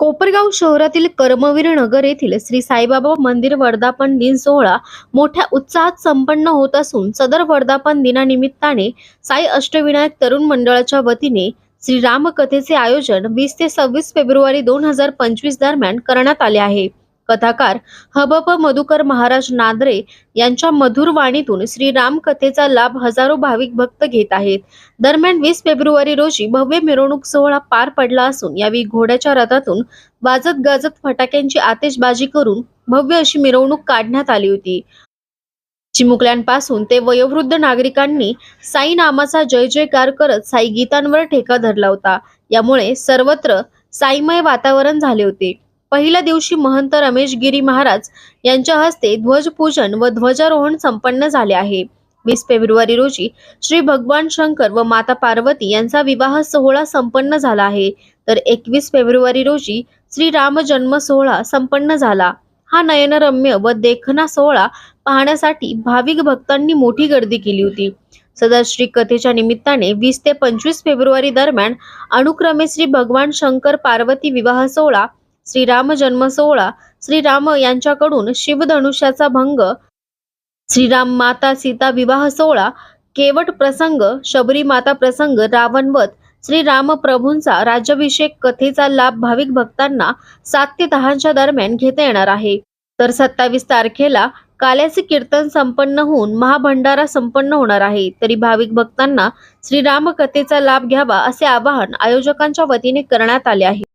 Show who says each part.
Speaker 1: कोपरगाव शहरातील कर्मवीर नगर येथील श्री साईबाबा मंदिर वर्धापन दिन सोहळा मोठ्या उत्साहात संपन्न होत असून सदर वर्धापन दिनानिमित्ताने साई अष्टविनायक तरुण मंडळाच्या वतीने श्री रामकथेचे आयोजन वीस ते सव्वीस फेब्रुवारी दोन हजार पंचवीस दरम्यान करण्यात आले आहे. कथाकार हबप मधुकर महाराज नादरे यांच्या मधुर वाणीतून श्रीराम कथेचा लाभ हजारो भाविक भक्त घेत आहेत. दरम्यान वीस फेब्रुवारी रोजी भव्य मिरवणूक सोहळा पार पडला असून यावेळी घोड्याच्या रथातून वाजत गाजत फटाक्यांची आतिषबाजी करून भव्य अशी मिरवणूक काढण्यात आली होती. चिमुकल्यांपासून ते वयोवृद्ध नागरिकांनी साई नामाचा जय जयकार करत साई गीतांवर ठेका धरला होता. यामुळे सर्वत्र साईमय वातावरण झाले होते. पहिल्या दिवशी महंत रमेश गिरी महाराज यांच्या हस्ते ध्वजपूजन व ध्वजारोहण संपन्न झाले आहे. वीस फेब्रुवारी रोजी श्री भगवान शंकर व माता पार्वती यांचा विवाह सोहळा संपन्न झाला आहे. तर एकवीस फेब्रुवारी रोजी श्री राम जन्म सोहळा संपन्न झाला. हा नयनरम्य व देखना सोहळा पाहण्यासाठी भाविक भक्तांनी मोठी गर्दी केली होती. सदर श्री कथेच्या निमित्ताने वीस ते पंचवीस फेब्रुवारी दरम्यान अनुक्रमे श्री भगवान शंकर पार्वती विवाह सोहळा श्रीराम जन्म सोहळा. श्रीराम यांच्याकडून शिवधनुष्याचा भंग. श्रीराम माता सीता विवाह सोहळा. केवट प्रसंग शबरी माता प्रसंग रावणवध श्रीराम प्रभूंचा राज्याभिषेक कथेचा लाभ भाविक भक्तांना सात ते दहाच्या दरम्यान घेता येणार आहे. तर सत्तावीस तारखेला काल्याचे कीर्तन संपन्न होऊन महाभंडारा संपन्न होणार आहे. तरी भाविक भक्तांना श्रीराम कथेचा लाभ घ्यावा असे आवाहन आयोजकांच्या वतीने करण्यात आले आहे.